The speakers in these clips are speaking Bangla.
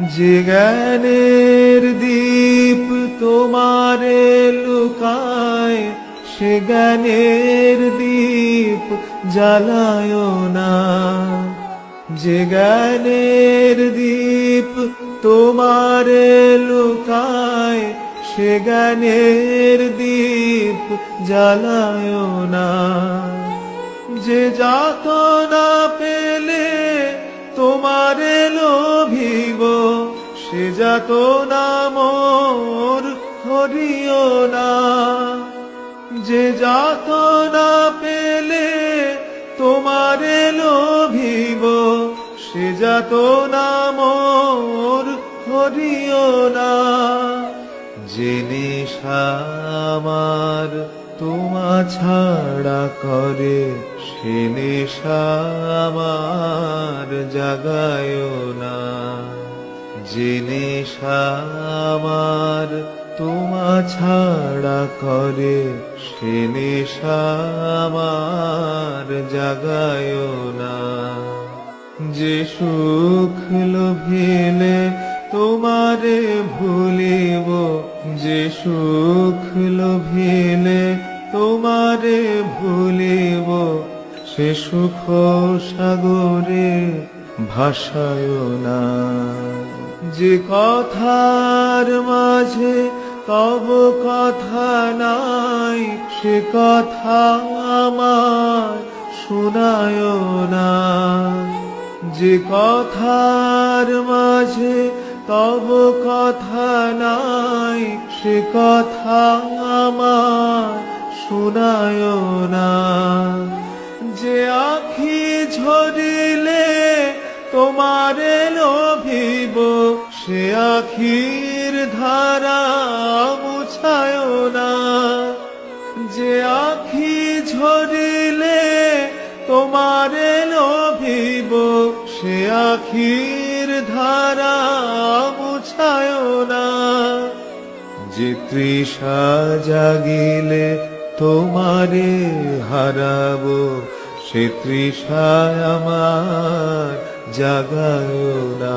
যে জ্ঞানের দীপ তোমারে লুকায়, সে জ্ঞানের দীপ জ্বালায় না। যে জ্ঞানের দীপ তোমারে লুকায়, সে জ্ঞানের দীপ জ্বালায় না। যে যাত না পেলে তোমারে লোভিব সে যাত না মোর হরিও না, যে যাত না পেলে তোমারে লোভিব, সে যাত না মোর হরিও না। নেশা আমার তোমা ছাড়া করে, সে নেশা আমার জাগায় না। যে নেশা আমার তোমা ছাড়া করে, সে আমার জাগায় না। যে সুখ লোভিলে তোমারে ভুলিব। যে সুখ লোভিলে তোমারে ভুলিব। সে সুখ সাগরে ভাসায় না। যে কথার মাঝে তব কথা নাই, সে কথা আমার শোনায় না। যে কথার মাঝে তব কথা নাই, সে কথা আমার শোনায় না। যে আখি ঝরিলে সে আখির ধারা মুছায় না। যে আখি ঝরিলে তোমারে লোভিব, সে আখির ধারা মুছায় না। যে তৃষা জাগিলে তোমারে হারাব, সে তৃষায় আমার জাগায় না।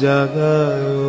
জাগায়